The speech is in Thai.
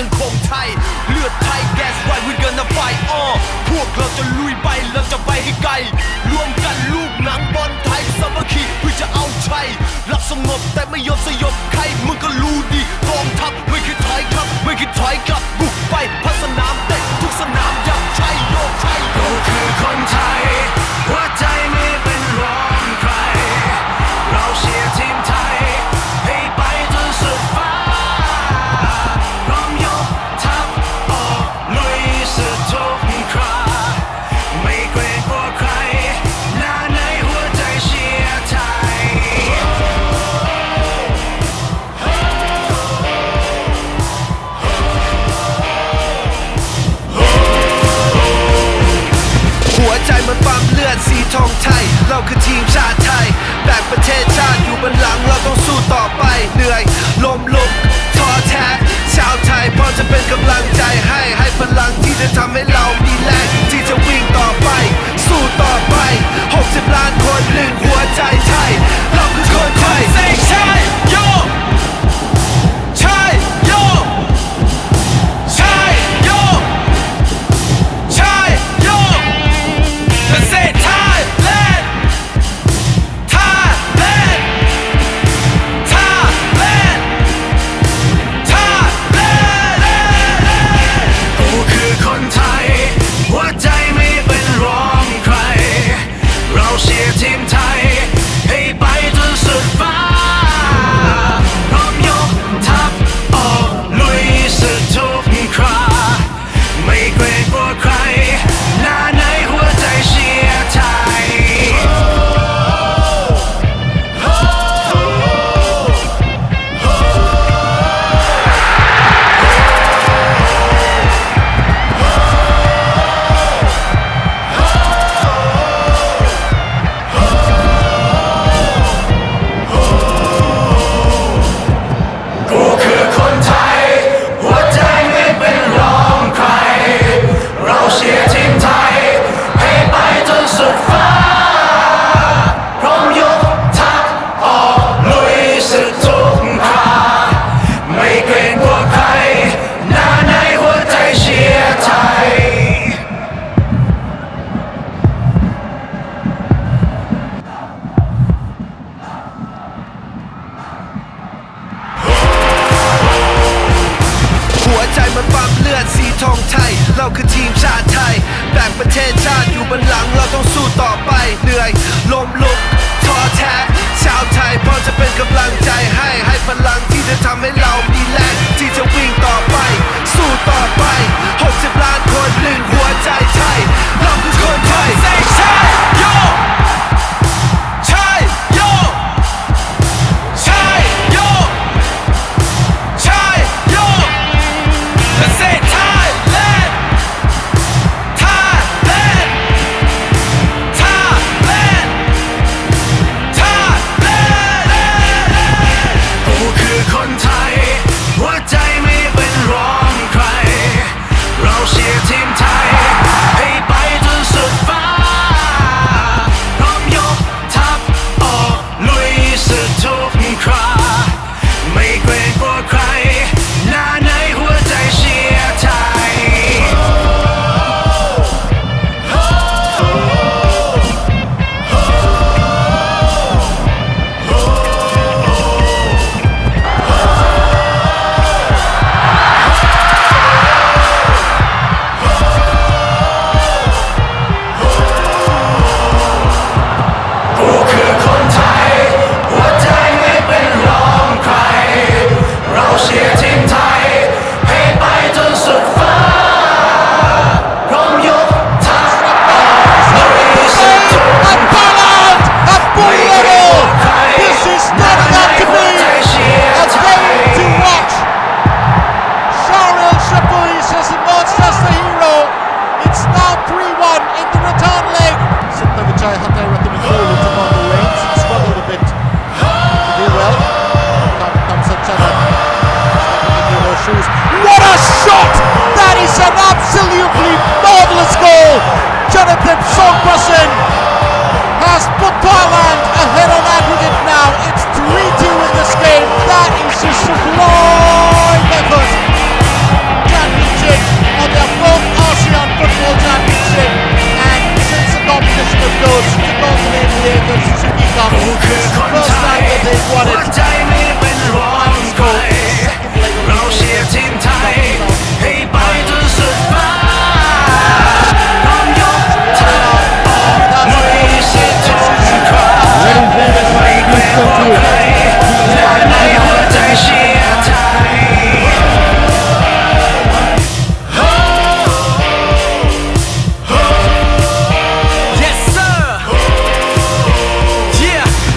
ยังคงไทย เลือดไทย that's why we gonna fight on พวกเราจะลุยไปเราจะไปให้ไกล รวมกันลูกหนัง ทองไทย เราคือทีมชาติไทย แบกประเทศชาติอยู่บนหลังเราต้องสู้ต่อไป เหนื่อยลมลุกท้อแท้ ชาวไทยพร้อมจะเป็นกำลังใจให้ให้พลังที่จะทำให้เรา ทองไทย เราคือทีมชาติไทย แบ่งประเทศชาติอยู่บนหลังเราต้องสู้ต่อไปเหนื่อยล้มลุกท้อแท้ชาวไทยพร้อจะเป็นกำลังใจให้ให้พลังที่จะทำให้เรามีแรงที่จะวิ่งต่อไป สู้ต่อไป 60 ล้านคนหนึ่งหัวใจไทยเราคือ